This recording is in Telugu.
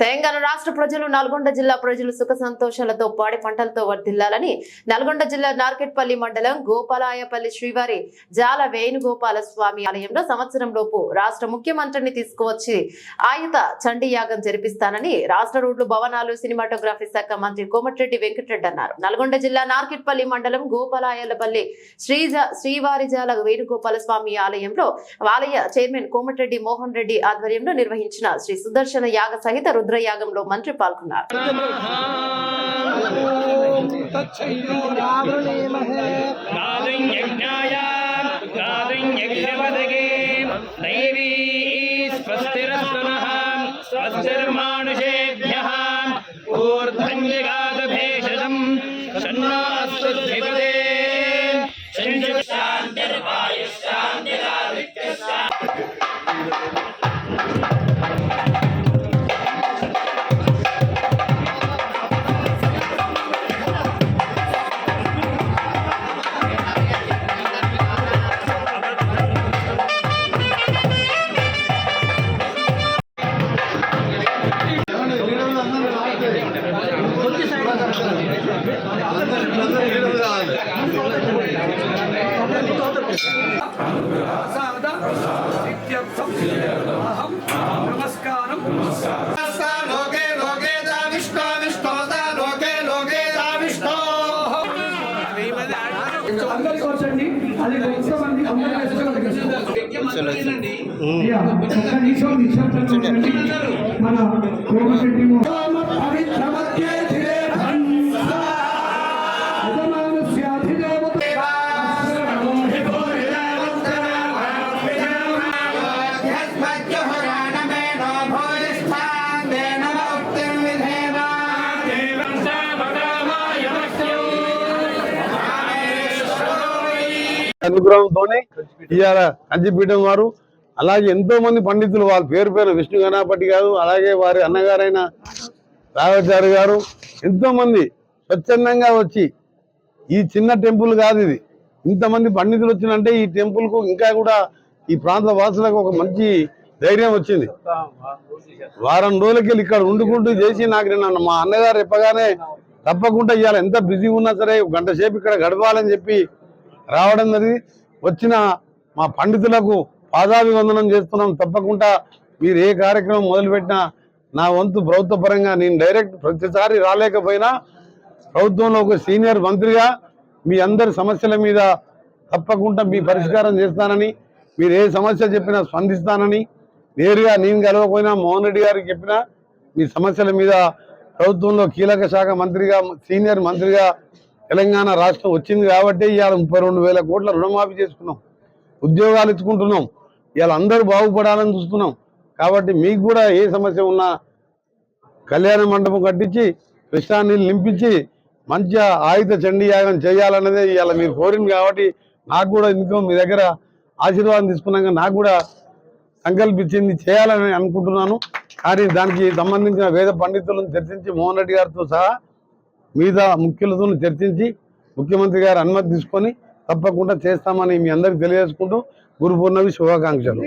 తెలంగాణ రాష్ట్ర ప్రజలు నల్గొండ జిల్లా ప్రజలు సుఖ సంతోషాలతో పాడి పంటలతో వర్ధిల్లాలని నల్గొండ జిల్లా నార్కెట్పల్లి మండలం గోపాలాయపల్లి శ్రీవారి జాల వేణుగోపాల స్వామి ఆలయంలో సంవత్సరం లోపు రాష్ట్ర ముఖ్యమంత్రిని తీసుకువచ్చి ఆయుత చండీ యాగం జరిపిస్తానని రాష్ట్ర రోడ్లు భవనాలు సినిమాటోగ్రఫీ శాఖ మంత్రి కోమటిరెడ్డి వెంకటరెడ్డి అన్నారు. నల్గొండ జిల్లా నార్కెట్పల్లి మండలం గోపాలాయలపల్లి శ్రీ శ్రీవారి జాల వేణుగోపాల స్వామి ఆలయంలో ఆలయ చైర్మన్ కోమటిరెడ్డి మోహన్ రెడ్డి ఆధ్వర్యంలో నిర్వహించిన శ్రీ సుదర్శన యాగ సహిత రుద్రయాగంలో మంత్రి పాల్గొన్నారు गादिं यज्ञाय गादिं यज्ञवदगे నిశ్శబ్దంగా ఉండండి. మన కోమటిరెడ్డి అనుగ్రహంతోనే ఇవాళ కంచిపీఠం వారు అలాగే ఎంతో మంది పండితులు వాళ్ళ పేరు పేరు విష్ణు గణపతి గారు అలాగే వారి అన్నగారైన రాఘవాచార్య గారు ఎంతో మంది స్వచ్ఛందంగా వచ్చి ఈ చిన్న టెంపుల్ కాదు ఇది. ఇంతమంది పండితులు వచ్చినంటే ఈ టెంపుల్కు ఇంకా కూడా ఈ ప్రాంత వాసులకు ఒక మంచి ధైర్యం వచ్చింది. వారం రోజులకి ఇక్కడ వండుకుంటూ చేసి నాకు నిన్న మా అన్నగారు చెప్పగానే తప్పకుండా ఇవాళ ఎంత బిజీ ఉన్నా సరే గంట సేపు ఇక్కడ గడపాలని చెప్పి రావడం జరిగింది వచ్చిన మా పండితులకు పాదాభివందనం చేస్తున్నాం. తప్పకుండా మీరు ఏ కార్యక్రమం మొదలుపెట్టినా నా వంతు ప్రభుత్వ పరంగా నేను డైరెక్ట్ ప్రతిసారి రాలేకపోయినా ప్రభుత్వంలో ఒక సీనియర్ మంత్రిగా మీ అందరి సమస్యల మీద తప్పకుండా మీ పరిష్కారం చేస్తానని మీరు ఏ సమస్య చెప్పినా స్పందిస్తానని నేరుగా నేను కలవకపోయినా మోహన్ రెడ్డి గారికి చెప్పినా మీ సమస్యల మీద ప్రభుత్వంలో కీలక శాఖ మంత్రిగా సీనియర్ మంత్రిగా తెలంగాణ రాష్ట్రం వచ్చింది కాబట్టి ఇవాళ ముప్పై రెండు వేల కోట్ల రుణమాఫీ చేసుకున్నాం. ఉద్యోగాలు ఇచ్చుకుంటున్నాం. ఇవాళ అందరూ బాగుపడాలని చూస్తున్నాం. కాబట్టి మీకు కూడా ఏ సమస్య ఉన్నా కళ్యాణ మండపం కట్టించి కృష్ణా నీళ్ళు నింపించి మంచిగా ఆయుధ చండీ యాగం చేయాలన్నదే ఇవాళ మీరు కోరింది కాబట్టి నాకు కూడా ఇంకో మీ దగ్గర ఆశీర్వాదం తీసుకున్నాక నాకు కూడా సంకల్పించింది చేయాలని అనుకుంటున్నాను. కానీ దానికి సంబంధించిన వేద పండితులను చర్చించి మోహన్ రెడ్డి గారితో సహా మీద ముఖ్యులతో చర్చించి ముఖ్యమంత్రి గారు అనుమతి తీసుకొని తప్పకుండా చేస్తామని మీ అందరికి తెలియజేసుకుంటూ గురుపూర్ణవి శుభాకాంక్షలు.